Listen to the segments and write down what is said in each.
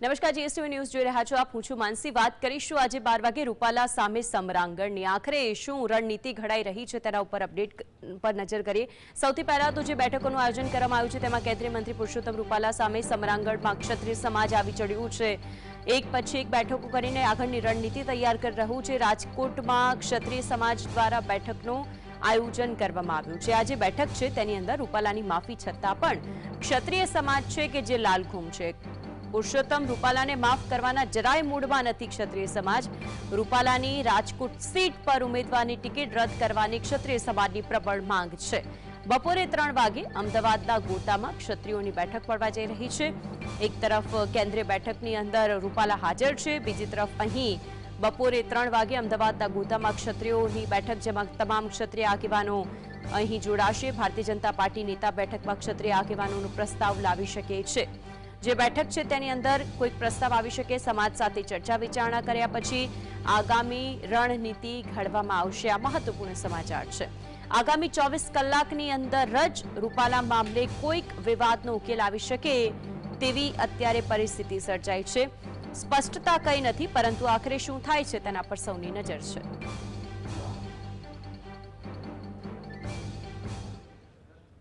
નમસ્કાર, GSTV news જોઈ રહ્યા છો આપ. હું છું માનસી. વાત કરીશું આજે બાર વાગે રૂપાલા સામે સમરાંગણની. આખરે શું રણનીતિ ઘડાઈ રહી છે તેના ઉપર અપડેટ પર નજર કરીએ. સૌથી પહેલા તો જે બેઠકોનું આયોજન કરવામાં આવ્યું છે તેમાં કેન્દ્રીય મંત્રી પુરુષોત્તમ રૂપાલા સામે સમરાંગણમાં ક્ષત્રિય સમાજ આવી ચડ્યું છે. એક પછી એક બેઠકો કરીને આગળની રણનીતિ તૈયાર કરી રહ્યું છે. રાજકોટમાં ક્ષત્રિય સમાજ દ્વારા બેઠકનું આયોજન કરવામાં આવ્યું છે. આ જે બેઠક છે તેની અંદર રૂપાલાની માફી છતાં પણ ક્ષત્રિય સમાજ છે કે જે લાલઘૂમ છે? પુરુષોત્તમ રૂપાલાને માફ કરવાના જરાય મૂડમાં નથી ક્ષત્રિય સમાજ. રૂપાલાની રાજકોટ સીટ પર ઉમેદવારની ટિકિટ રદ કરવાની ક્ષત્રિય સમાજની પ્રબળ માંગ છે. બપોરે ત્રણ વાગે અમદાવાદના ગોતામાં ક્ષત્રિયોની બેઠક પડવા જઈ રહી છે. એક તરફ કેન્દ્રીય બેઠકની અંદર રૂપાલા હાજર છે, બીજી તરફ અહીં બપોરે ત્રણ વાગે અમદાવાદના ગોતામાં ક્ષત્રિયોની બેઠક, જેમાં તમામ ક્ષત્રિય આગેવાનો અહીં જોડાશે. ભારતીય જનતા પાર્ટી નેતા બેઠકમાં ક્ષત્રિય આગેવાનોનો પ્રસ્તાવ લાવી શકે છે. જે બેઠક છે તેની અંદર કોઈક પ્રસ્તાવ આવી શકે, સમાજ સાથે ચર્ચા વિચારણા કર્યા પછી આગામી રણનીતિ ઘડવામાં આવશે. આ મહત્વપૂર્ણ સમાચાર છે. આગામી ચોવીસ કલાકની અંદર જ રૂપાલા મામલે કોઈક વિવાદનો ઉકેલ આવી શકે તેવી અત્યારે પરિસ્થિતિ સર્જાઈ છે. સ્પષ્ટતા કઈ નથી, પરંતુ આખરે શું થાય છે તેના પર સૌની નજર છે.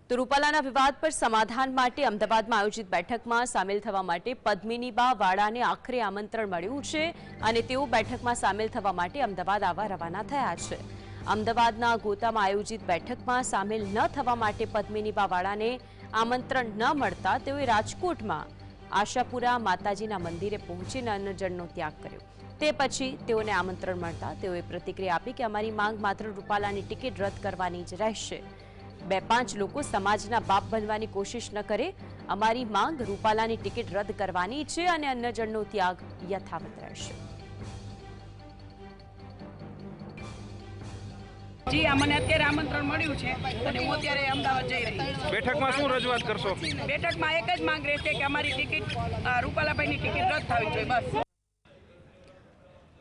તો રૂપાલાના વિવાદ પર સમાધાન માટે અમદાવાદમાં આયોજિત બેઠકમાં સામેલ થવા માટે પદ્મિનીબા વાળાને આખરે આમંત્રણ મળ્યું છે અને તેઓ બેઠકમાં સામેલ થવા માટે અમદાવાદ આવવા રવાના થયા છે. અમદાવાદના ગોતામાં આયોજિત બેઠકમાં સામેલ ન થવા માટે પદ્મિનીબા વાળાને આમંત્રણ ન મળતા તેઓએ રાજકોટમાં આશાપુરા માતાજીના મંદિરે પહોંચીને અન્નજળનો ત્યાગ કર્યો. તે પછી તેઓને આમંત્રણ મળતા તેઓએ પ્રતિક્રિયા આપી કે અમારી માંગ માત્ર રૂપાલાની ટિકિટ રદ કરવાની જ રહેશે. બે પાંચ લોકો સમાજના બાપ બનવાની કોશિશ ન કરે. અમારી માંગ રૂપાલાની ટિકિટ રદ કરવાની છે અને અન્નજળનો ત્યાગ યથાવત રહેશે. જી મને અત્યારે આમંત્રણ મળ્યું છે અને હું અત્યારે અમદાવાદ જઈ રહી છું. બેઠકમાં શું રજૂઆત કરશો? બેઠકમાં એક જ માંગ રહેશે કે અમારી ટિકિટ રૂપાલાભાઈની ટિકિટ રદ થવી જોઈએ બસ.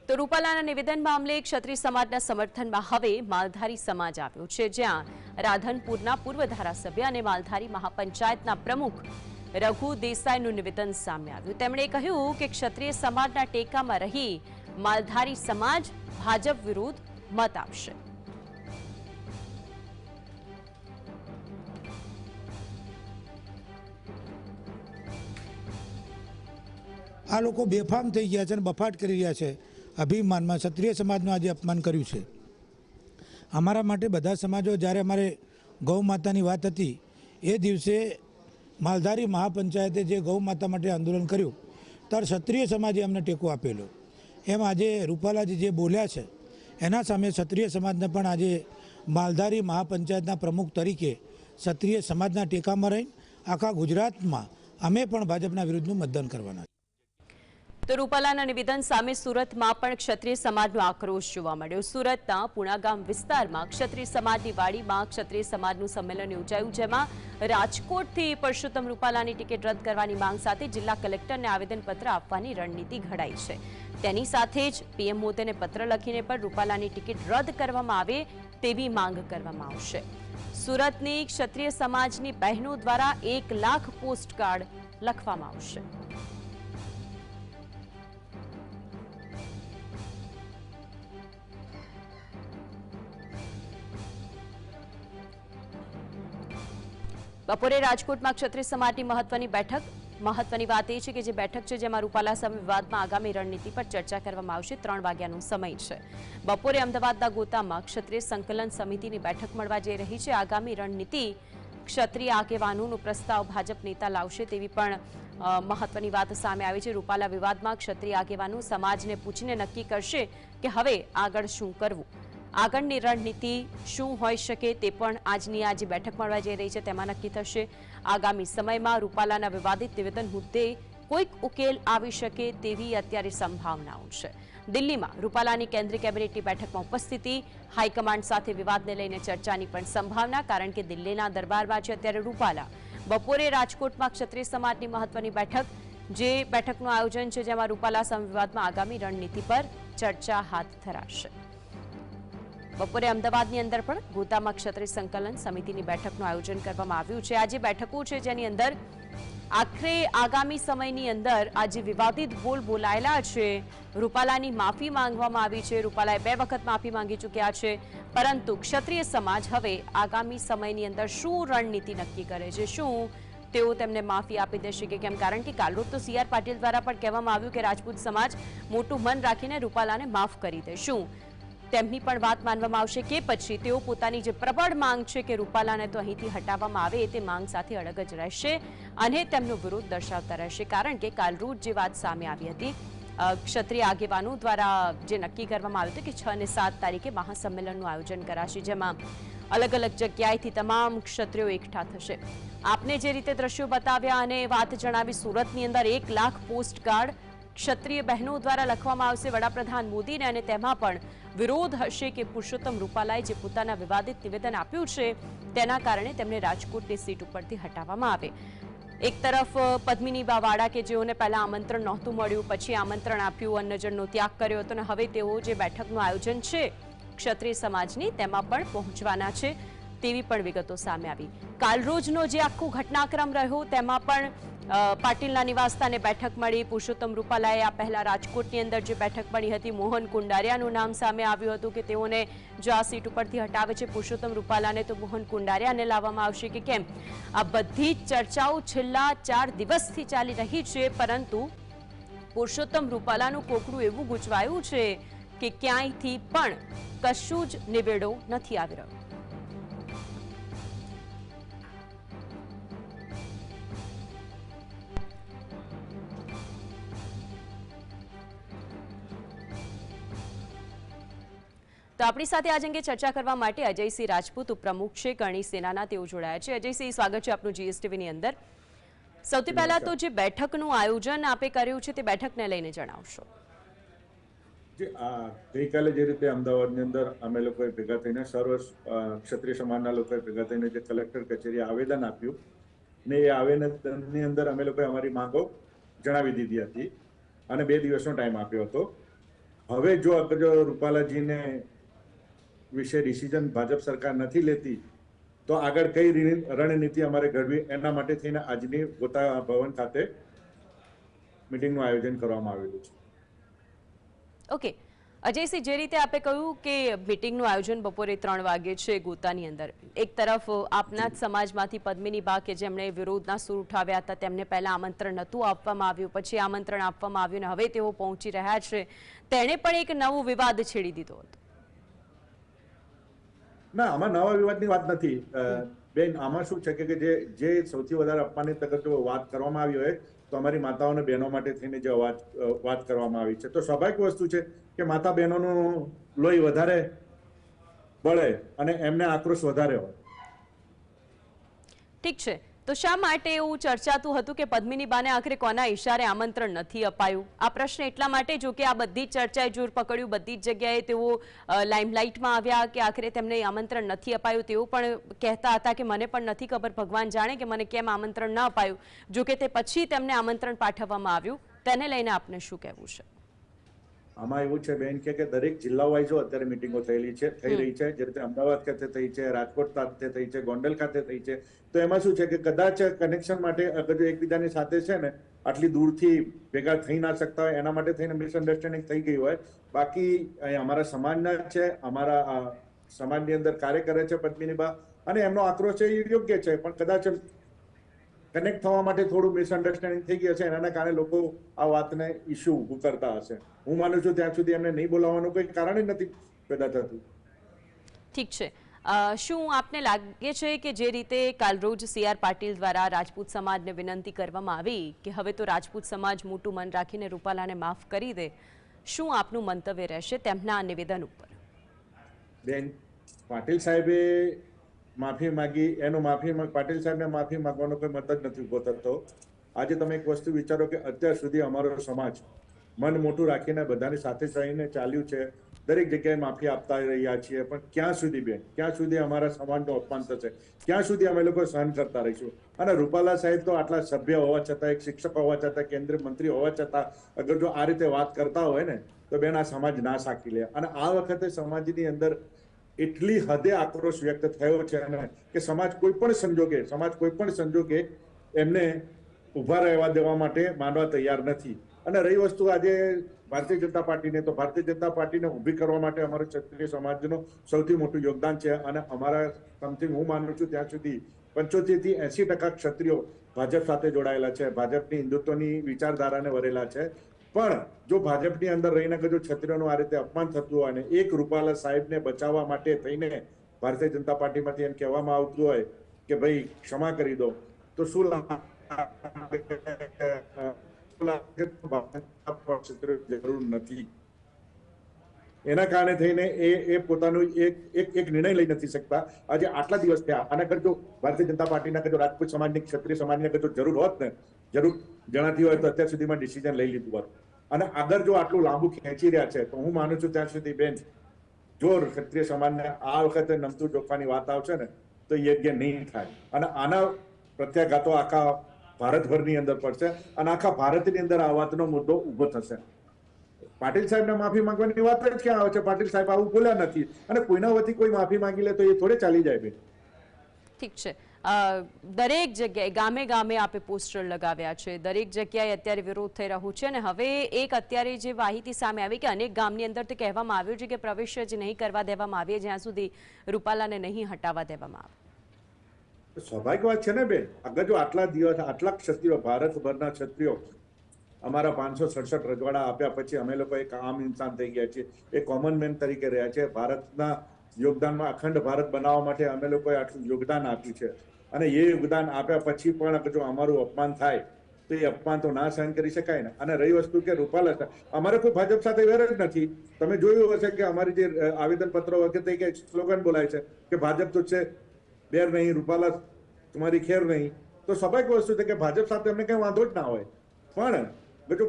તો રૂપાલાના નિવેદન મામલે ક્ષત્રિય સમાજના સમર્થનમાં હવે માલધારી સમાજ આવ્યો છે, જ્યાં રાધનપુરના પૂર્વ ધારાસભ્ય અને માલધારી મહાપંચાયતના પ્રમુખ રઘુ દેસાઈનું નિવેદન સામે આવ્યું. તેમણે કહ્યું કે ક્ષત્રિય સમાજના ટેકામાં રહી માલધારી સમાજ ભાજપ વિરુદ્ધ મત આપશે. આ લોકો બેફામ થઈ ગયા છે અને બફાટ કરી રહ્યા છે. અભિમાનમાં ક્ષત્રિય સમાજનું આજે અપમાન કર્યું છે. અમારા માટે બધા સમાજો જ્યારે અમારે ગૌ માતાની વાત હતી, એ દિવસે માલધારી મહાપંચાયતે જે ગૌ માતા માટે આંદોલન કર્યું, ત્યારે ક્ષત્રિય સમાજે અમને ટેકો આપેલો. એમ આજે રૂપાલાજી જે બોલ્યા છે, એના સામે ક્ષત્રિય સમાજને પણ આજે માલધારી મહાપંચાયતના પ્રમુખ તરીકે ક્ષત્રિય સમાજના ટેકામાં રહીને આખા ગુજરાતમાં અમે પણ ભાજપના વિરુદ્ધનું મતદાન કરવાના તો રૂપાલાના નિવેદન સામે સુરતમાં પણ ક્ષત્રિય સમાજનો આક્રોશ જોવા મળ્યો. સુરતના પુણાગામ વિસ્તારમાં ક્ષત્રિય સમાજની વાડીમાં ક્ષત્રિય સમાજનું સંમેલન યોજાયું, જેમાં રાજકોટથી પરસોત્તમ રૂપાલાની ટિકિટ રદ કરવાની માંગ સાથે જિલ્લા કલેક્ટરને આવેદનપત્ર આપવાની રણનીતિ ઘડાઈ છે. તેની સાથે જ પીએમ મોદીને પત્ર લખીને પણ રૂપાલાની ટિકિટ રદ કરવામાં આવે તેવી માંગ કરવામાં આવશે. સુરતની ક્ષત્રિય સમાજની બહેનો દ્વારા એક લાખ પોસ્ટકાર્ડ લખવામાં આવશે. બપોરે રાજકોટમાં ક્ષત્રિય સમાજની મહત્વની બેઠક. મહત્વની વાત એ છે કે જે બેઠક છે જેમાં રૂપાલા સામે વિવાદમાં આગામી રણનીતિ પર ચર્ચા કરવામાં આવશે. ત્રણ વાગ્યાનો સમય છે. બપોરે અમદાવાદના ગોતામાં ક્ષત્રિય સંકલન સમિતિની બેઠક મળવા જઈ રહી છે. આગામી રણનીતિ ક્ષત્રિય આગેવાનોનો પ્રસ્તાવ ભાજપ નેતા લાવશે તેવી પણ મહત્વની વાત સામે આવી છે. રૂપાલા વિવાદમાં ક્ષત્રિય આગેવાનો સમાજને પૂછીને નક્કી કરશે કે હવે આગળ શું કરવું. આગળની રણનીતિ શું હોઈ શકે તે પણ આજની આ જે બેઠક મળવા જઈ રહી છે. તેમાં નક્કી થશે આગામી સમયમાં રૂપાલાના વિવાદિત નિવેદન મુદ્દે કોઈક ઉકેલ આવી શકે તેવી અત્યારે સંભાવનાઓ છે. દિલ્હીમાં રૂપાલાની કેન્દ્રીય કેબિનેટની બેઠકમાં ઉપસ્થિતિ, હાઈકમાન્ડ સાથે વિવાદને લઈને ચર્ચાની પણ સંભાવના, કારણ કે દિલ્હીના દરબારમાં છે અત્યારે રૂપાલા. બપોરે રાજકોટમાં ક્ષત્રિય સમાજની મહત્વની બેઠક, જે બેઠકનું આયોજન છે, જેમાં રૂપાલા સામે વિવાદમાં આગામી રણનીતિ પર ચર્ચા હાથ ધરાશે. બપોરે અમદાવાદની અંદર પણ ગોતામાં ક્ષત્રિય સંકલન સમિતિની બેઠકનું આયોજન કરવામાં આવ્યું છે. આજે બેઠકો છે, જેની અંદર આખરે આગામી સમયની અંદર આ જે વિવાદિત બોલ બોલાયેલા છે, રૂપાલાની માફી માંગવામાં આવી છે. રૂપાલાએ બે વખત માફી માંગી ચૂક્યા છે. પરંતુ ક્ષત્રિય સમાજ હવે આગામી સમયની અંદર શું રણનીતિ નક્કી કરે છે? શું તેઓ તેમને માફી આપી દેશે કે કેમ? કારણ કે કાલરોજ તો સીઆર પાટીલ દ્વારા પણ કહેવામાં આવ્યું કે રાજપૂત સમાજ મોટું મન રાખીને રૂપાલાને માફ કરી દે. શું તેમની પણ વાત માનવામાં આવશે કે પછી તેઓ પોતાની જે પ્રબળ માંગ છે કે રૂપાલાને તો અહીંથી હટાવવામાં આવે તે માંગ સાથે અડગ જ રહેશે અને તેમનો વિરોધ દર્શાવતા રહેશે. કારણ કે કાલરૂટ જે વાત સામે આવી હતી ક્ષત્રિય આગેવાનો દ્વારા જે નક્કી કરવામાં આવ્યું હતું કે છ અને સાત તારીખે મહાસંમેલનનું આયોજન કરાશે, જેમાં અલગ અલગ જગ્યાએથી તમામ ક્ષત્રિયો એકઠા થશે. આપને જે રીતે દ્રશ્યો બતાવ્યા અને વાત જણાવી, સુરતની અંદર એક લાખ પોસ્ટ કાર્ડ ક્ષત્રિય બહેનો દ્વારા લખવામાં આવશે વડાપ્રધાન મોદીને અને તેમાં પણ વિરોધ હશે કે પુરુષોત્તમ રૂપાલાએ જે પોતાના વિવાદિત નિવેદન આપ્યું છે, તેના કારણે તેમને રાજકોટની સીટ ઉપરથી હટાવવામાં આવે. એક તરફ પદ્મિની બાવાડા કે જેઓને પહેલા આમંત્રણ નહોતું મળ્યું, પછી આમંત્રણ આપ્યું, અન્નજળનો ત્યાગ કર્યો હતો અને હવે તેઓ જે બેઠકનું આયોજન છે, ક્ષત્રિય સમાજની તેમાં પણ પહોંચવાના છે, તેવી પણ વિગતો સામે આવી. કાલરોજનો જે આખો ઘટનાક્રમ રહ્યો, તેમાં પણ પાટીલના નિવાસસ્થાને બેઠક મળી. પુરુષોત્તમ રૂપાલાએ આ પહેલા રાજકોટની અંદર જે બેઠક મળી હતી, મોહન કુંડારિયાનું નામ સામે આવ્યું હતું કે તેઓને જો આ સીટ ઉપરથી હટાવે છે પુરુષોત્તમ રૂપાલાને, તો મોહન કુંડારિયાને લાવવામાં આવશે કે કેમ? આ બધી ચર્ચાઓ છેલ્લા ચાર દિવસથી ચાલી રહી છે, પરંતુ પુરુષોત્તમ રૂપાલાનું કોકડું એવું ગૂંચવાયું છે કે ક્યાંયથી પણ કશું જ નિવેડો નથી આવી રહ્યો. તો આપણી સાથે આજ અંગે ચર્ચા કરવા માટે અજયસિંહ રાજપૂત ઉપપ્રમુખ છે. કરણી સેનાના તેઓ જોડાયા છે. અજયસિંહ, સ્વાગત છે આપનું જીએસટીવીની અંદર. સૌથી પહેલા તો જે બેઠકનું આયોજન આપે કર્યું છે તે બેઠકને લઈને જણાવશો. ગઈકાલે જે રીતે અમદાવાદની અંદર અમે લોકોએ ભેગા થઈને સર્વ ક્ષત્રિય સમાજના લોકોએ ભેગા થઈને જે કલેક્ટર કચેરીએ આવેદન આપ્યું ને એ આવેદનની અંદર અમે લોકોએ અમારી માંગો જણાવી દીધી હતી અને બે દિવસનો ટાઈમ આપ્યો હતો. હવે જો જો રૂપાલાજીને વિશે ડિસિઝન ભાજપ સરકાર નથી લેતી, તો આગળ કઈ રણનીતિ અમારે ઘડવી, એના માટે થઈને આજની ગોતા ભવન ખાતે મિટિંગનું આયોજન કરવામાં આવેલું છે. ઓકે અજયસિંહ, જે રીતે આપે કહ્યું કે મીટિંગનું આયોજન બપોરે ત્રણ વાગે છે ગોતાની અંદર, એક તરફ આપના જ સમાજમાંથી પદ્મિની બા કે જેમણે વિરોધના સૂર ઉઠાવ્યા હતા, તેમને પહેલા આમંત્રણ નહોતું આપવામાં આવ્યું, પછી આમંત્રણ આપવામાં આવ્યું અને હવે તેઓ પહોંચી રહ્યા છે. તેણે પણ એક નવો વિવાદ છેડી દીધો હતો. ના, આમાં નવા વિવાદની વાત નથી. બેન, આમાં શું છે કે જે જે સૌથી વધારે અપમાનિત તક વાત કરવામાં આવી હોય, તો અમારી માતાઓ અને બહેનો માટે થઈને જે વાત વાત કરવામાં આવી છે. તો સ્વાભાવિક વસ્તુ છે કે માતા બહેનોનું લોહી વધારે બળે અને એમને આક્રોશ વધારે હોય. ઠીક છે. તો શા માટે એવું ચર્ચાતું હતું કે પદ્મિની બાને આખરે કોના ઇશારે આમંત્રણ નથી અપાયું? આ પ્રશ્ન એટલા માટે જો કે આ બધી જ ચર્ચાએ જોર પકડ્યું. બધી જ જગ્યાએ તેઓ લાઇમલાઇટમાં આવ્યા કે આખરે તેમને આમંત્રણ નથી અપાયું તેઓ પણ કહેતા હતા કે મને પણ નથી ખબર, ભગવાન જાણે કે મને કેમ આમંત્રણ ન અપાયું. જો કે તે પછી તેમને આમંત્રણ પાઠવવામાં આવ્યું. તેને લઈને આપને શું કહેવું છે? આમાં એવું છે બેન કે દરેક જિલ્લા વાઇઝો અત્યારે મિટિંગો થયેલી છે થઈ રહી છે. જે રીતે અમદાવાદ ખાતે થઈ છે રાજકોટ ખાતે થઈ છે ગોંડલ ખાતે થઈ છે. તો એમાં શું છે કે કદાચ કનેક્શન માટે અગર જો એકબીજાની સાથે છે ને આટલી દૂરથી ભેગા થઈ ના શકતા હોય એના માટે થઈને મિસઅન્ડરસ્ટેન્ડિંગ થઈ ગઈ હોય. બાકી અમારા સમાજના છે અમારા સમાજની અંદર કાર્ય કરે છે પદ્મિની બા. અને એમનો આક્રોશ છે એ યોગ્ય છે પણ કદાચ કનેક્ટ થવા માટે થોડું મિસઅન્ડરસ્ટેન્ડિંગ થઈ ગયું છે એના કારણે લોકો આ વાતને ઇસ્યુ ઊભું કરતા હશે. હું માનું છું ત્યાં સુધી એમને નહીં બોલાવવાનું કોઈ કારણ જ નથી પેદા થતું. ઠીક છે. શું આપને લાગે છે કે જે રીતે કાલરોજ સી આર પાટીલ દ્વારા રાજપૂત સમાજને વિનંતી કરવામાં આવી કે હવે તો રાજપૂત સમાજ મોટું મન રાખીને રૂપાલાને માફ કરી દે શું આપનું મંતવ્ય રહેશે તેમના આ નિવેદન ઉપર? બેન પાટીલ સાહેબે માફી માંગી, એનો માફી પાટીલ સાહેબને માફી માંગવાનો કોઈ મત જ નથી ઊભો થતો. આજે તમે એક વસ્તુ વિચારો કે અત્યાર સુધી અમારો સમાજ મન મોટું રાખીને બધાની સાથે રહીને ચાલ્યું છે. દરેક જગ્યાએ માફી આપતા રહ્યા છીએ, પણ ક્યાં સુધી બેન? ક્યાં સુધી અમારા સમાજનું અપમાન થશે? ક્યાં સુધી અમે લોકો સહન કરતા રહીશું? અને રૂપાલા સાહેબ તો આટલા સભ્ય હોવા છતાં, એક શિક્ષક હોવા છતાં, કેન્દ્રીય મંત્રી હોવા છતાં, અગર જો આ રીતે વાત કરતા હોય ને, તો બેન આ સમાજ ના સાકી લે. અને આ વખતે સમાજની અંદર એટલી હદે આક્રોશ વ્યક્ત થયો છે અને કે સમાજ કોઈ પણ સંજોગે, સમાજ કોઈ પણ સંજોગે એમને ઊભા રહેવા દેવા માટે માનવા તૈયાર નથી. અને રહી વસ્તુ આજે ભારતીય જનતા પાર્ટીને, તો ભારતીય જનતા પાર્ટીને ઊભી કરવા માટે અમારો ક્ષત્રિય સમાજનું સૌથી મોટું યોગદાન છે અને અમારા સમથિંગ હું માનું છું ત્યાં સુધી પંચોતેરથી એસી ટકા ક્ષત્રિયો ભાજપ સાથે જોડાયેલા છે. ભાજપની હિન્દુત્વની વિચારધારાને વરેલા છે. પણ જો ભાજપની અંદર રહીને જો ક્ષત્રિયોનું આ રીતે અપમાન થતું હોય અને એક રૂપાલા સાહેબને બચાવવા માટે થઈને ભારતીય જનતા પાર્ટીમાંથી એમ કહેવામાં આવતું હોય કે ભાઈ ક્ષમા કરી દો, તો શું જરૂર નથી. એના કારણે થઈને એ એ પોતાનું એક એક એક નિર્ણય લઈ નથી શકતા. આજે આટલા દિવસ થયા, આના કરજો ભારતીય જનતા પાર્ટીના કર જો રાજપૂત સમાજની, ક્ષત્રિય સમાજની કર જો જરૂર હોત ને, જરૂર જણાતી હોય તો અત્યાર સુધીમાં ડિસિઝન લઈ લીધું હોત. અને આગળ જો આટલું લાંબુ ખેંચી રહ્યા છે, તો હું માનું છું ત્યાં સુધી બેન, જો ક્ષત્રિય સમાજને આ વખતે નમતું જોખવાની વાત આવશે ને, તો યોગ્ય નહીં થાય. અને આના પ્રત્યાઘાતો આખા ભારતભરની અંદર પડશે અને આખા ભારતની અંદર આ વાતનો મુદ્દો ઊભો થશે. પાટીલ સાહેબને માફી માંગવાની વાત જ ક્યાં આવે છે? પાટીલ સાહેબ આવું બોલ્યા નથી. અને કોઈના વતી કોઈ માફી માંગી લે તો એ થોડે ચાલી જાય બેન. ઠીક છે. દરેક જગ્યાએ ગામે ગામે આપે પોસ્ટર લગાવ્યા છે. દરેક જગ્યાએ અત્યારે વિરોધ થઈ રહ્યો છે અને હવે એક અત્યારે જે માહિતી સામે આવી કે અનેક ગામની અંદર તો કહેવામાં આવ્યું છે કે પ્રવેશ જ નહીં કરવા દેવામાં આવે જ્યાં સુધી રૂપાલાને નહીં હટાવવા દેવામાં આવે. સ્વાભાવિક વાત છે ને બેન? અગર જો આટલા દિવસ, આટલા ક્ષત્રિયો, ભારતભરના ક્ષત્રિયો અમારા પાંચસો સડસઠ રજવાડા આપ્યા પછી અમે લોકો એક આમ ઇન્સાન થઈ ગયા છીએ. એ કોમન મેન તરીકે રહ્યા છે ભારતના યોગદાનમાં અખંડ ભારત બનાવવા માટે અમે લોકોએ આટલું યોગદાન આપ્યું છે. અને એ યોગદાન આપ્યા પછી પણ જો અમારું અપમાન થાય, તો એ અપમાન તો ના સહન કરી શકાય ને. અને રહી વસ્તુ કે રૂપાલા અમારે કોઈ ભાજપ સાથે વેર જ નથી. તમે જોયું હશે કે અમારી જે આવેદન પત્રો વખતે કે સ્લોગન બોલાય છે કે ભાજપ તો છે, બેર નહીં, રૂપાલા તમારી ખેર નહીં. તો સ્વાભાવિક વસ્તુ છે કે ભાજપ સાથે અમને કઈ વાંધો જ ના હોય. પણ, જો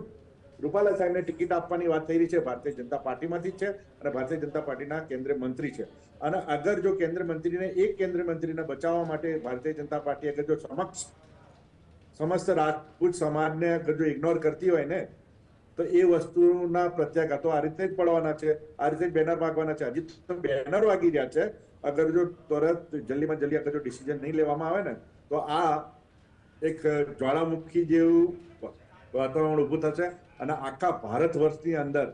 રૂપાલા સાહેબને ટિકિટ આપવાની વાત થઈ રહી છે. ભારતીય જનતા પાર્ટીમાંથી જ છે અને ભારતીય જનતા પાર્ટીના કેન્દ્રીય મંત્રી છે. અને અગર જો કેન્દ્રીય મંત્રીને, એક કેન્દ્રીય મંત્રીને બચાવવા માટે ભારતીય જનતા પાર્ટી અગર જો સમક્ષ, સમસ્ત રાજપૂત સમાજને અગર જો ઇગ્નોર કરતી હોય ને, તો એ વસ્તુના પ્રત્યાઘાતો આ રીતે જ પડવાના છે. આ રીતે જ બેનર વાગવાના છે. હજી તો બેનર વાગી રહ્યા છે. અગર જો તરત જલ્દીમાં જલ્દી અગર જો ડિસિઝન નહીં લેવામાં આવે ને, તો આ એક જ્વાળામુખી જેવું વાતાવરણ ઊભું થશે. અને આખા ભારત વર્ષની અંદર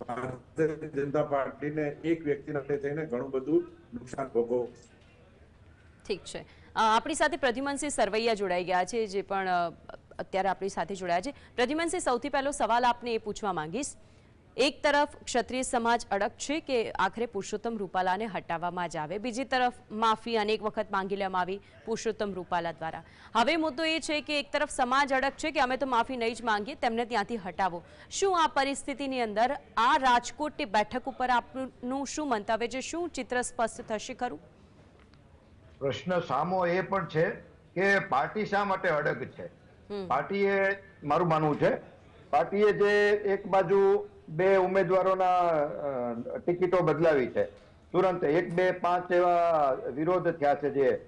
ભારતીય જનતા પાર્ટીને એક વ્યક્તિના થઈને ઘણું બધું નુકસાન ભોગવવું ઠીક છે. આપણી સાથે પ્રદ્યુમનસિંહ સરવૈયા જોડાઈ ગયા છે, જે પણ અત્યારે આપણી સાથે જોડાયા છે. પ્રદ્યુમનસિંહ, સૌથી પહેલો સવાલ આપને એ પૂછવા માંગીશ. એક તરફ ક્ષત્રિય સમાજ અડગ છે કે આખરે પુરુષોત્તમ રૂપાલાને હટાવવામાં જ આવે. બીજી તરફ માફી અનેક વખત માંગી લેવામાં આવી પુરુષોત્તમ રૂપાલા દ્વારા. હવે મુદ્દો એ છે કે એક તરફ સમાજ અડગ છે કે અમે તો માફી નહીં જ માંગીએ તેમને ત્યાંથી હટાવો. શું આ પરિસ્થિતિની અંદર આ રાજકોટની બેઠક ઉપર આપનું શું મંતવ્ય છે? શું ચિત્ર સ્પષ્ટ થશે ખરું? પ્રશ્ન સામો એ પણ છે કે પાર્ટી શા માટે અડગ છે? પાર્ટીએ મારું માનવું છે. પાર્ટીએ જે એક બાજુ બે ઉમેદવારોના ટિકિટો બદલાવી છે. તુરંત એક, બે, પાંચ એવા વિરોધ થયા છે જે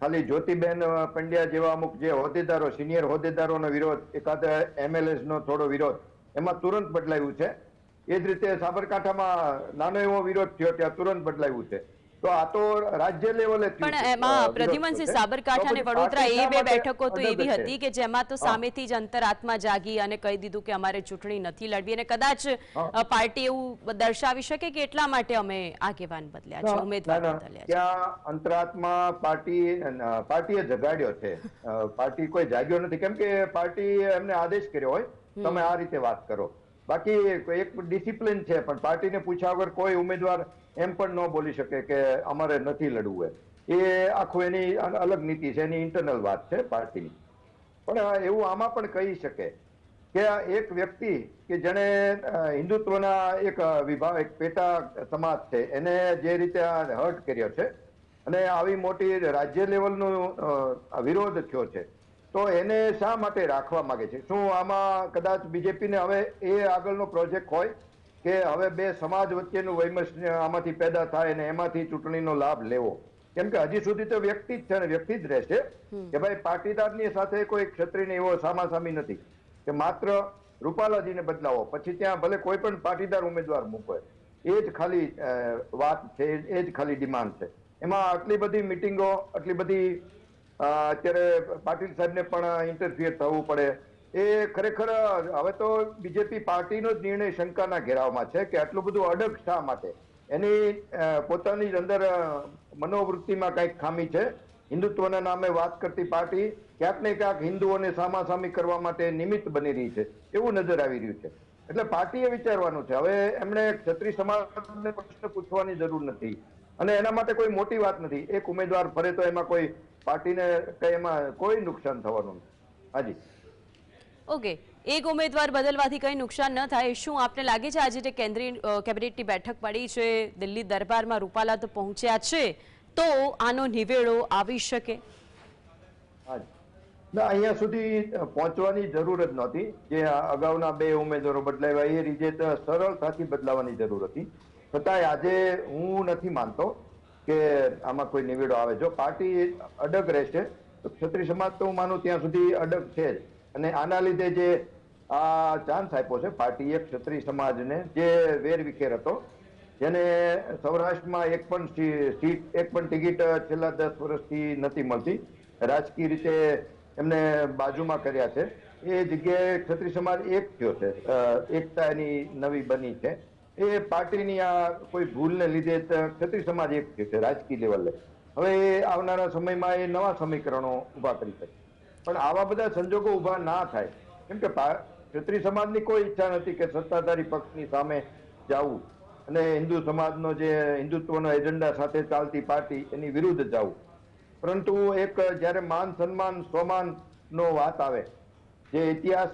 ખાલી જ્યોતિબેન પંડ્યા જેવા અમુક જે હોદ્દેદારો, સિનિયર હોદ્દેદારોનો વિરોધ, એકાદ એમએલએસ નો થોડો વિરોધ, એમાં તુરંત બદલાયું છે. એ જ રીતે સાબરકાંઠામાં નાનો એવો વિરોધ થયો, ત્યાં તુરંત બદલાયું છે. તો આ તો રાજ્ય લેવલે પણ એમાં પ્રદ્યુમનસિંહ સાબરકાંઠા અને વડોદરા એ પાર્ટી બે બેઠકો તો એવી હતી કે જેમાં તો સામેથી જ અંતરાત્મા જાગી અને કહી દીધું કે અમારે ચૂંટણી નથી લડવી. અને કદાચ પાર્ટી એવું દર્શાવી શકે કે એટલા માટે અમે આગેવાન બદલ્યા છે ઉમેદવાર. બદલ્યા ત્યાં અંતરાત્મા પાર્ટી પાર્ટીએ જગાડ્યો છે. પાર્ટી કોઈ જાગ્યો નથી. કેમ કે પાર્ટી એમને આદેશ કર્યો હોય. તમે આ રીતે વાત કરો. બાકી એક ડિસિપ્લિન છે પણ પાર્ટીને પૂછ્યા વગર કોઈ ઉમેદવાર એમ પણ ન બોલી શકે કે અમારે નથી લડવું એમ. એ આખું એની અલગ નીતિ છે, એની ઇન્ટરનલ વાત છે પાર્ટીની. પણ એવું આમાં પણ કહી શકે કે એક વ્યક્તિ કે જેણે હિન્દુત્વના એક વિભાગ, એક પેટા સમાજ છે, એને જે રીતે આ હર્ટ કર્યો છે અને આવી મોટી રાજ્ય લેવલનો વિરોધ થયો છે, તો એને શા માટે રાખવા માંગે છે? શું આમાં કદાચ બીજેપીને હવે એ આગળનો પ્રોજેક્ટ હોય કે હવે બે સમાજ વચ્ચેનું વૈમસ્ય આમાંથી પેદા થાય અને એમાંથી ચૂંટણીનો લાભ લેવો. કેમ કે હજી સુધી તો વ્યક્તિ જ છે ને વ્યક્તિ જ રહેશે કે ભાઈ પાટીદારની સાથે કોઈ ક્ષત્રિયને એવો સામાસામી નથી. કે માત્ર રૂપાલાજીને બદલાવો. પછી ત્યાં ભલે કોઈ પણ પાટીદાર ઉમેદવાર મૂકે એ જ ખાલી વાત છે એ જ ખાલી ડિમાન્ડ છે. એમાં આટલી બધી મિટિંગો આટલી બધી અત્યારે પાટીલ સાહેબને પણ ઇન્ટરફિયર થવું પડે. એ ખરેખર, હવે તો બીજેપી પાર્ટીનો જ નિર્ણય શંકાના ઘેરાવમાં છે કે આટલું બધું અડગ શા માટે? એની પોતાની જ અંદર મનોવૃત્તિમાં કંઈક ખામી છે. હિન્દુત્વના નામે વાત કરતી પાર્ટી ક્યાંક ને ક્યાંક હિન્દુઓને સામાસામી કરવા માટે નિમિત્ત બની રહી છે. એવું નજર આવી રહ્યું છે. એટલે પાર્ટીએ વિચારવાનું છે. હવે એમણે ક્ષત્રિય સમાજને પ્રશ્ન પૂછવાની જરૂર નથી. અને એના માટે કોઈ મોટી વાત નથી. એક ઉમેદવાર ફરે તો એમાં કોઈ પાર્ટીને કઈ એમાં કોઈ નુકસાન થવાનું નથી. હાજી. ઓકે, એક ઉમેદવાર બદલવાથી કંઈ નુકસાન ન થાય, શું આપને લાગે છે આજે જે કેન્દ્રીય કેબિનેટની બેઠક પડી છે, દિલ્હી દરબારમાં રૂપાલા તો પહોંચ્યા છે, તો આનો નિવેડો આવી શકે? ના, અહીંયા સુધી પહોંચવાની જરૂર જ નહોતી. જે અગાઉના બે ઉમેદવારો બદલાવ્યા, એ રીતે સરળતાથી બદલાવાની જરૂર હતી. છતાંય આજે હું નથી માનતો કે આમાં કોઈ નિવેડો આવે. જો પાર્ટી અડગ રહેશે, તો ક્ષત્રિય સમાજ તો હું માનું, ત્યાં સુધી અડગ છે જ. અને આના લીધે જે આ ચાન્સ આપ્યો છે પાર્ટીએ ક્ષત્રિય સમાજને જે વેરવિખેર હતો, જેને સૌરાષ્ટ્રમાં એક પણ સીટ, એક પણ ટિકિટ છેલ્લા દસ વર્ષથી નથી મળતી. રાજકીય રીતે એમને બાજુમાં કર્યા છે. એ જગ્યાએ ક્ષત્રિય સમાજ એક થયો છે. એકતા એની નવી બની છે. એ પાર્ટીની આ કોઈ ભૂલને લીધે ક્ષત્રિય સમાજ એક થયો છે રાજકીય લેવલે. હવે આવનારા સમયમાં એ નવા સમીકરણો ઊભા કરી શકે. પણ આવા બધા સંજોગો ઊભા ના થાય. કેમ કે ક્ષત્રિય સમાજની કોઈ ઈચ્છા નથી કે સત્તાધારી પક્ષની સામે જવું અને હિન્દુ સમાજનો જે હિન્દુત્વનો એજન્ડા સાથે ચાલતી પાર્ટી એની વિરુદ્ધ જવું. પરંતુ એક જ્યારે માન સન્માન, સ્વમાનનો વાત આવે, જે ઇતિહાસ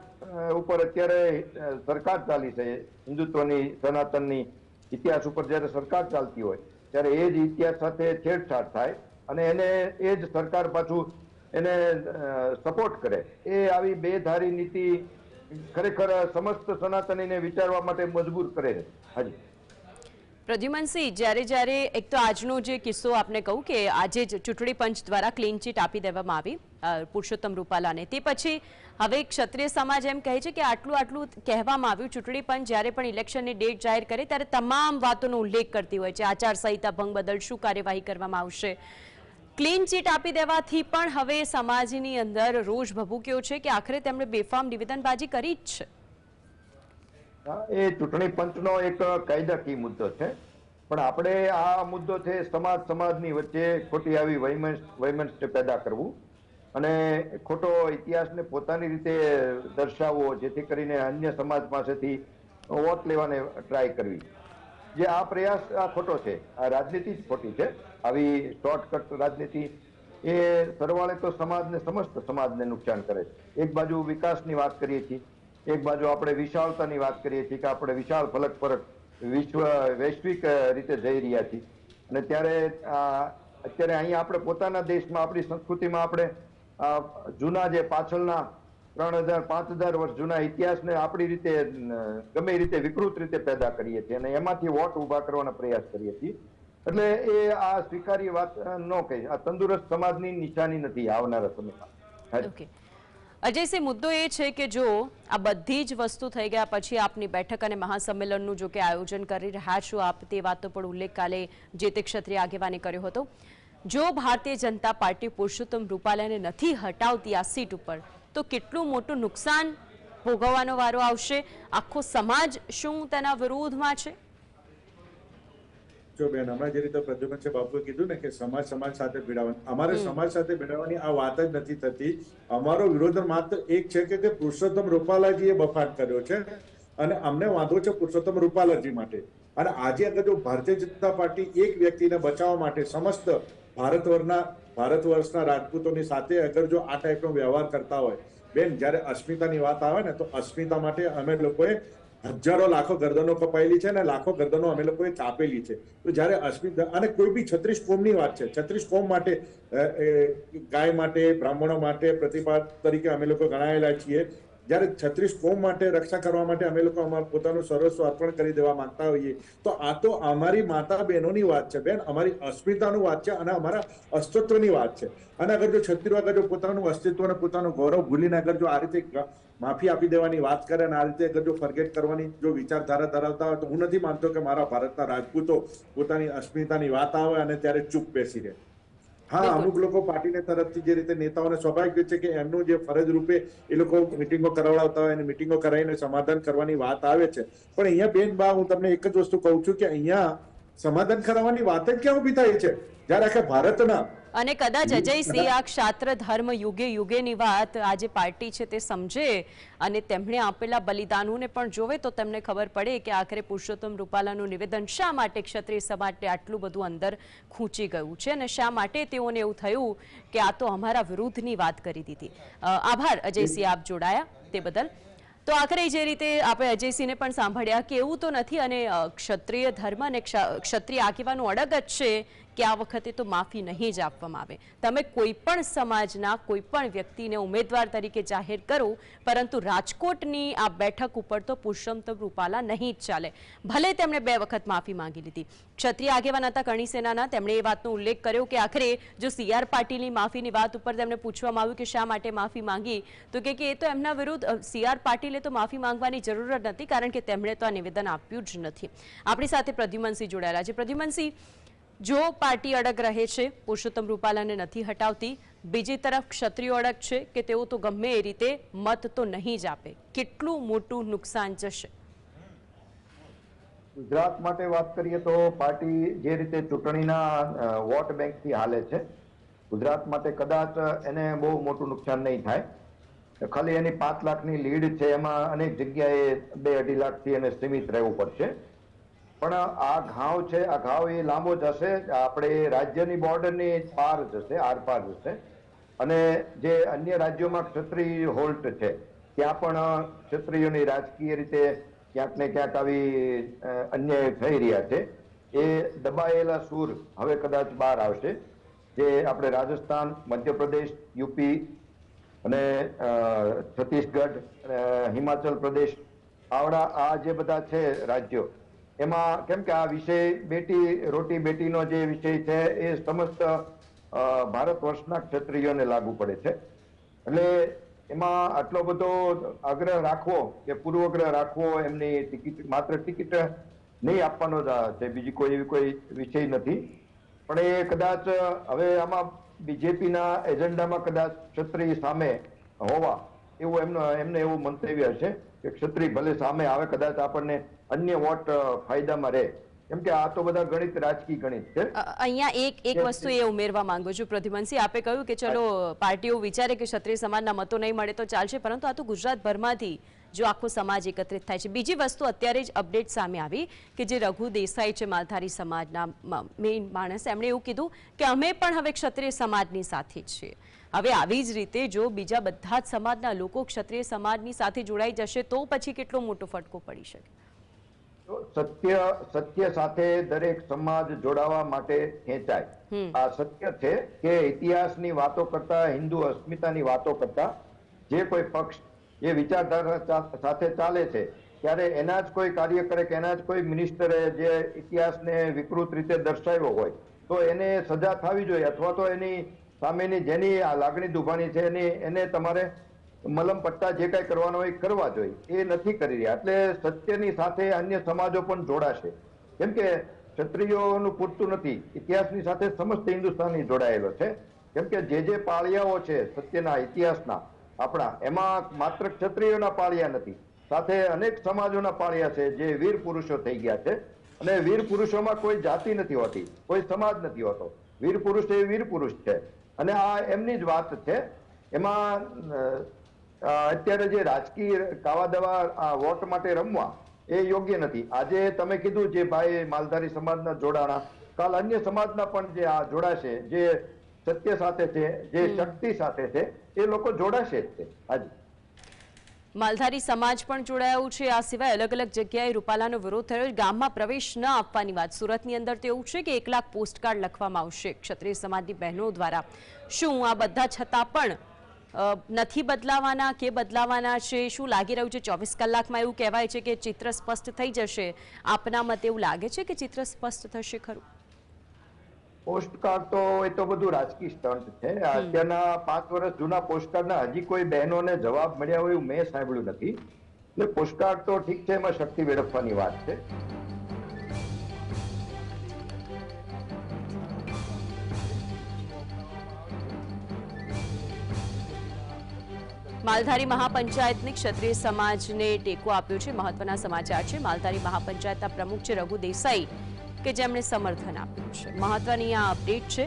ઉપર અત્યારે સરકાર ચાલી છે, હિન્દુત્વની, સનાતનની ઇતિહાસ ઉપર જ્યારે સરકાર ચાલતી હોય, ત્યારે એ જ ઇતિહાસ સાથે છેડછાડ થાય અને એને એ જ સરકાર પાછું એને સપોર્ટ કરે. એ આવી બેધારી નીતિ ખરેખર સમસ્ત સનાતનીને વિચારવા માટે મજબૂર કરે હાજી. પ્રદ્યુમનસિંહ, જ્યારે જ્યારે એક તો આજનો જે કિસ્સો આપને કહું કે આજે જ ચૂંટણી પંચ દ્વારા ક્લીન ચીટ આપી દેવામાં આવી પુરુષોત્તમ રૂપાલાને. તે પછી હવે ક્ષત્રિય સમાજ એમ કહે છે કે આટલું આટલું કહેવામાં આવ્યું, ચૂંટણી પંચ જ્યારે પણ ઇલેક્શનની ડેટ જાહેર કરે ત્યારે તમામ વાતોનો ઉલ્લેખ કરતી હોય છે. આચારસંહિતા ભંગ બદલ શું કાર્યવાહી કરવામાં આવશે? ક્લીન ચીટ આપી દેવાથી પણ હવે સમાજની અંદર રોષ ભભૂક્યો છે કે આખરે તેમણે બેફામ નિવેદનબાજી કરી જ છે. એ ચૂંટણી પંચનો એક કાયદાકીય મુદ્દો છે. પણ આપણે આ મુદ્દો છે સમાજ સમાજની વચ્ચે ખોટી આવી વૈમનસ્ય પેદા કરવું. અને ખોટો ઇતિહાસને પોતાની રીતે દર્શાવવો, જેથી કરીને અન્ય સમાજ પાસેથી વોટ લેવાને ટ્રાય કરવી. જે આ પ્રયાસ આ ખોટો છે. આ રાજનીતિ જ ખોટી છે. આવી શોર્ટકટ રાજનીતિ, એ સરવાળે તો સમાજને સમસ્ત સમાજને નુકસાન કરે છે. એક બાજુ વિકાસની વાત કરીએ છીએ, એક બાજુ આપણે વિશાળતાની વાત કરીએ છીએ કે આપણે વિશાળ ફલક પર વિશ્વ, વૈશ્વિક રીતે જઈ રહ્યા છીએ. અને ત્યારે અત્યારે અહીંયા આપણે પોતાના દેશમાં, આપણી સંસ્કૃતિમાં આપણે જૂના જે પાછળના ત્રણ હજાર, પાંચ હજાર વર્ષ જૂના ઇતિહાસને આપણી રીતે, ગમે રીતે વિકૃત રીતે પેદા કરીએ છીએ અને એમાંથી વોટ ઊભા કરવાનો પ્રયાસ કરીએ છીએ. એટલે એ આ સ્વીકારી વાત ન કહી. આ તંદુરસ્ત સમાજની નિશાની નથી આવનારા સમયમાં. ઓકે. અજયસિંહ, મુદ્દો એ છે કે જો આ બધી જ વસ્તુ થઈ ગયા પછી આપની બેઠક અને મહાસંમેલનનું જો કે આયોજન કરી રહ્યા છો આપ, તે વાતનો પણ ઉલ્લેખ કાલે જે તે ક્ષત્રિય આગેવાને કર્યો હતો. જો ભારતીય જનતા પાર્ટી પુરુષોત્તમ રૂપાલાને નથી હટાવતી આ સીટ ઉપર, તો કેટલું મોટું નુકસાન ભોગવવાનો વારો આવશે? આખો સમાજ શું તેના વિરોધમાં છે? જો બેન હમણાં જે રીતે પ્રદ્યુમન છે બાપુએ કીધું ને કે સમાજ સમાજ સાથે ભીડાવવાનું અમારે સમાજ સાથે ભીડાવવાની આ વાત જ નથી થતી. અમારો વિરોધ માત્ર એક છે કે કે પુરુષોત્તમ રૂપાલાજીએ બફાટ કર્યો છે અને અમને વાંધો છે પુરુષોત્તમ રૂપાલાજી માટે. અને આજે અગર જો ભારતીય જનતા પાર્ટી એક વ્યક્તિને બચાવવા માટે સમસ્ત ભારત વર્ષના ભારત વર્ષના રાજપૂતોની સાથે અગર જો આ ટાઈપનો વ્યવહાર કરતા હોય. બેન જ્યારે અસ્મિતાની વાત આવે ને તો અસ્મિતા માટે અમે લોકોએ હજારો લાખો ગરદનો કપાયેલી છે અને લાખો ગરદનો અમે લોકોએ કાપેલી છે. તો જ્યારે અસ્મિતા અને કોઈ બી છત્રીસ કોમની વાત છે. છત્રીસ કોમ માટે ગાય માટે, બ્રાહ્મણો માટે પ્રતિભા તરીકે અમે લોકો ગણાયેલા છીએ. જ્યારે છત્રીસ કોમ માટે રક્ષા કરવા માટે અમે લોકો અમારું પોતાનું સર્વસ્વ અર્પણ કરી દેવા માંગતા હોઈએ. તો આ તો અમારી માતા બહેનોની વાત છે બેન. અમારી અસ્મિતાનું વાત છે અને અમારા અસ્તિત્વની વાત છે. અને અગર જો છત્રીસ અગર જો પોતાનું અસ્તિત્વ અને પોતાનું ગૌરવ ભૂલીને અગર જો આ રીતે માફી આપી દેવાની વાત કરે અને આ રીતે જો ફરગેટ કરવાની જો વિચારધારા ધરાવતા હોય તો હું નથી માનતો કે મારા ભારતના રાજપૂતો પોતાની અસ્મિતાની વાત આવે અને ત્યારે ચૂપ બેસી રહે. હા અમુક લોકો પાર્ટીને તરફથી જે રીતે નેતાઓને સ્વાભાવિક છે કે એમનું જે ફરજ રૂપે એ લોકો મિટિંગો કરાવડાવતા હોય અને મિટિંગો કરાવીને સમાધાન કરવાની વાત આવે છે. પણ અહીંયા બેન બા હું તમને એક જ વસ્તુ કહું છું કે અહીંયા સમાધાન કરાવવાની વાત જ ક્યાં ઊભી થાય છે? જ્યારે આખા ભારતના અને કદાચ અજયસિંહ આ ક્ષાત્ર ધર્મ યુગે યુગેની વાત આજે પાર્ટી છે તે સમજે અને તેમણે આપેલા બલિદાનોને પણ જોવે તો તેમને ખબર પડે કે આખરે પુરુષોત્તમ રૂપાલાનું નિવેદન શા માટે ક્ષત્રિય સમાજને આટલું બધું અંદર ખૂંચી ગયું છે અને શા માટે તેઓને એવું થયું કે આ તો અમારા વિરુદ્ધની વાત કરી દીધી. આભાર અજયસિંહ આપ જોડાયા તે બદલ. તો આખરે જે રીતે આપણે અજયસિંહને પણ સાંભળ્યા કે એવું તો નથી અને ક્ષત્રિય ધર્મ અને ક્ષ- ક્ષત્રિય આગેવાનો અડગ જ છે કે આ વખતે તો માફી નહીં જ આપવામાં આવે. તમે કોઈ પણ સમાજના, કોઈ પણ વ્યક્તિને ઉમેદવાર તરીકે જાહેર કરો, પરંતુ રાજકોટની આ બેઠક ઉપર તો પુરુષોત્તમ રૂપાલા નહીં જ ચાલે. ભલે તેમણે બે વખત માફી માંગી લીધી. ક્ષત્રિય આગેવાન હતા કરણી સેનાના તેમણે એ વાતનો ઉલ્લેખ કર્યો કે આખરે જો સી આર પાટીલની માફીની વાત ઉપર તેમને પૂછવામાં આવ્યું કે શા માટે માફી માંગી, તો કે એ તો એમના વિરુદ્ધ સી આર પાટીલે તો માફી માંગવાની જરૂર નથી, કારણ કે તેમણે તો આ નિવેદન આપ્યું જ નથી. આપણી સાથે પ્રદ્યુમનસિંહ જોડાયેલા છે. પ્રદ્યુમનસિંહ જો પાર્ટી અડગ રહે છે, પુરુષોત્તમ રૂપાલાને નથી હટાવતી. બીજી તરફ ક્ષત્રિયો અડગ છે કે તેઓ તો ગમે એ રીતે મત તો નહીં જ આપે. કેટલું મોટું નુકસાન જશે? ગુજરાત માટે વાત કરીએ તો પાર્ટી જે રીતે ચૂંટણીના વોટ બેંકથી હાલે છે, ગુજરાત માટે કદાચ એને બહુ મોટું નુકસાન નહીં થાય. ખાલી એની પાંચ લાખની લીડ છે, એમાં અનેક જગ્યાએ બે અઢી લાખથી એને સીમિત રહેવું પડશે. પણ આ ઘાવ છે, આ ઘાવ એ લાંબો જશે. આપણે રાજ્યની બોર્ડરની પાર જશે આરપાર જશે. અને જે અન્ય રાજ્યોમાં ક્ષત્રિય હોલ્ટ છે, ત્યાં પણ ક્ષત્રિયોની રાજકીય રીતે ક્યાંક ને ક્યાંક આવી અન્ય થઈ રહ્યા છે. એ દબાયેલા સૂર હવે કદાચ બહાર આવશે. જે આપણે રાજસ્થાન, મધ્યપ્રદેશ, યુપી અને છત્તીસગઢ હિમાચલ પ્રદેશ આવડા આ જે બધા છે રાજ્યો એમાં કેમ કે આ વિષય બેટી, રોટી બેટીનો જે વિષય છે એ સમસ્ત ભારત વર્ષના ક્ષત્રિયોને લાગુ પડે છે. એટલે એમાં આટલો બધો આગ્રહ રાખવો કે પૂર્વગ્રહ રાખવો, એમની ટિકિટ, માત્ર ટિકિટ નહીં આપવાનો છે. બીજી કોઈ એવી કોઈ વિષય નથી. પણ એ કદાચ, હવે આમાં બીજેપીના એજન્ડામાં કદાચ ક્ષત્રિય સામે હોવા, એવું એમનો, એમને એવું મંતવ્ય હશે કે ક્ષત્રિય ભલે સામે આવે, કદાચ આપણને અન્ય વોટ ફાયદામાં રહે. કેમ કે આ તો બધા ગણિત રાજકીય ગણિત છે. અહીંયા એક એક વસ્તુ એ ઉમેરવા માંગુ છું પ્રદ્યુમનસિંહ. આપે કહ્યું કે ચલો પાર્ટીઓ વિચારે કે ક્ષત્રિય સમાજના મતો નહીં મળે તો ચાલશે પરંતુ આ તો ગુજરાતભરમાંથી જો આખો સમાજ એકત્રિત થાય છે. બીજી વસ્તુ અત્યારે જ અપડેટ સામે આવી કે જે રઘુ દેસાઈ છે માલધારી સમાજના મેઇન માણસ એમણે એવું કીધું કે અમે પણ હવે ક્ષત્રિય સમાજની સાથે છીએ. હવે આવી જ રીતે જો બીજા બધા જ સમાજના લોકો ક્ષત્રિય સમાજની સાથે જોડાઈ જશે તો પછી કેટલો મોટો ફટકો પડી શકે? સત્ય સત્ય સાથે દરેક સમાજ જોડાવા માટે ખેંચાય. આ સત્ય છે કે ઇતિહાસની વાતો કરતા હિન્દુ અસ્મિતાની વાતો કરતા જે કોઈ પક્ષ જે વિચારધારા સાથે ચાલે છે ત્યારે એના જ કોઈ કાર્ય કરે કે એના જ કોઈ મિનિસ્ટરે જે ઇતિહાસને વિકૃત રીતે દર્શાવ્યો હોય તો એને સજા થવી જોઈએ અથવા તો એની સામેની જેની આ લાગણી દુભાણી છે એની એને તમારે મલમ પટ્ટા જે કાંઈ કરવાનો હોય કરવા જોઈએ એ નથી કરી રહ્યા. એટલે સત્યની સાથે અન્ય સમાજો પણ જોડાશે. કેમ કે ક્ષત્રિયોનું પૂરતું નથી. ઇતિહાસની સાથે સમસ્ત હિન્દુસ્તાની જોડાયેલો છે. કેમ કે જે જે પાળિયાઓ છે સત્યના ઇતિહાસના, આપણા, એમાં માત્ર ક્ષત્રિયોના પાળિયા નથી. સાથે અનેક સમાજોના પાળિયા છે જે વીર પુરુષો થઈ ગયા છે. અને વીર પુરુષોમાં કોઈ જાતિ નથી હોતી, કોઈ સમાજ નથી હોતો. વીર પુરુષ એ વીર પુરુષ છે. અને આ એમની જ વાત છે. એમાં અત્યારે જે રાજકીય કાવા દવા વોટ માટે રમવા એ યોગ્ય નથી. આજે તમે કીધું જે ભાઈ માલધારી સમાજના જોડાણા કાલ અન્ય સમાજના પણ જે આ જોડાશે જે સત્ય સાથે છે જે શક્તિ સાથે છે એ લોકો જોડાશે જ તે. આજે. માલધારી સમાજ પણ જોડાયું છે. આ સિવાય અલગ અલગ જગ્યાએ રૂપાલાનો વિરોધ થયો. ગામમાં પ્રવેશ ન આપવાની વાત. સુરતની અંદર તો એવું છે કે એક લાખ પોસ્ટકાર્ડ લખવામાં આવશે ક્ષત્રિય સમાજની બહેનો દ્વારા. શું આ બધા છતાં પણ નથી બદલાવાના કે બદલાવાના છે? શું લાગી રહ્યું છે? ચોવીસ કલાકમાં એવું કહેવાય છે કે ચિત્ર સ્પષ્ટ થઈ જશે. આપના મતે એવું લાગે છે કે ચિત્ર સ્પષ્ટ થશે ખરું? પોસ્ટકાર્ડ તો એ તો બધું રાજકીય સ્ટન્ટ છે. અત્યારના પાંચ વર્ષ જૂના પોસ્ટકાર્ડના હજી કોઈ બહેનોને જવાબ મળ્યા હોય એવું મેં સાંભળ્યું નથી. એટલે પોસ્ટકાર્ડ તો ઠીક છે એમાં શક્તિ વેડફવાની વાત છે. માલધારી મહાપંચાયતની ક્ષત્રિય સમાજને ટેકો આપ્યો છે. મહત્વના સમાચાર છે. માલધારી મહાપંચાયતના પ્રમુખ છે રઘુ દેસાઈ કે જેમણે સમર્થન આપ્યું છે. મહત્વની આ અપડેટ છે.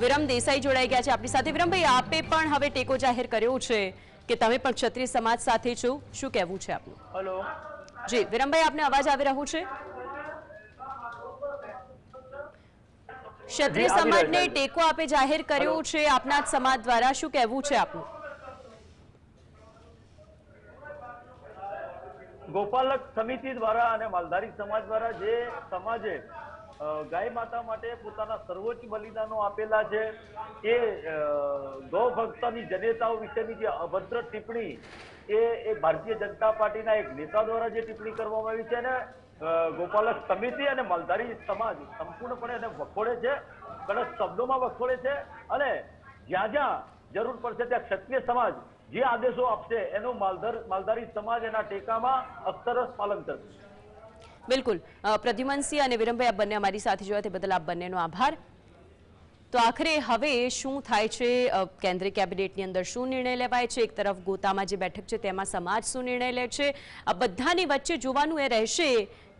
વિરમ દેસાઈ જોડાઈ ગયા છે આપણી સાથે. વિરમભાઈ આપે પણ હવે ટેકો જાહેર કર્યો છે કે તમે પણ ક્ષત્રિય સમાજ સાથે છો. શું કહેવું છે આપનું? હેલો. જી વિરમભાઈ આપને અવાજ આવી રહ્યો છે? ક્ષત્રિય સમાજને ટેકો આપે જાહેર કર્યો છે આપના સમાજ દ્વારા. શું કહેવું છે આપનું? ગોપાલક સમિતિ દ્વારા અને માલધારી સમાજ દ્વારા જે સમાજે ગાય માતા માટે પોતાના સર્વોચ્ચ બલિદાનો આપેલા છે એ ગૌ ભક્તની જનેતાઓ વિશેની જે અભદ્ર ટિપ્પણી એ ભારતીય જનતા પાર્ટીના એક નેતા દ્વારા જે ટિપ્પણી કરવામાં આવી છે અને ગોપાલક સમિતિ અને માલધારી સમાજ સંપૂર્ણપણે એને વખોડે છે કડક શબ્દોમાં વખોડે છે, અને જ્યાં જ્યાં જરૂર પડશે ત્યાં ક્ષત્રિય સમાજ જે આદેશો આપશે, એનું માલધાર, માલધારી સમાજ એના ટેકામાં અક્ષરસ પાલન કરશે. બિલકુલ. પ્રદ્યુમનસિંહ અને વિરમભાઈ આપ બંને અમારી સાથે જોયા તે બદલ આપ બંનેનો આભાર. તો આખરે હવે શું થાય છે? કેન્દ્રીય કેબિનેટની અંદર શું નિર્ણય લેવાય છે? એક તરફ ગોતામાં જે બેઠક છે તેમાં સમાજ શું નિર્ણય લે છે? આ બધાની વચ્ચે જોવાનું એ રહેશે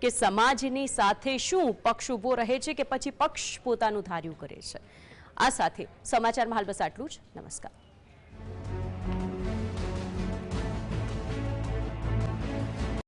કે સમાજની સાથે શું પક્ષ ઊભો રહે છે કે પછી પક્ષ પોતાનું ધાર્યું કરે છે. આ સાથે સમાચારમાં હાલ બસ આટલું જ. નમસ્કાર.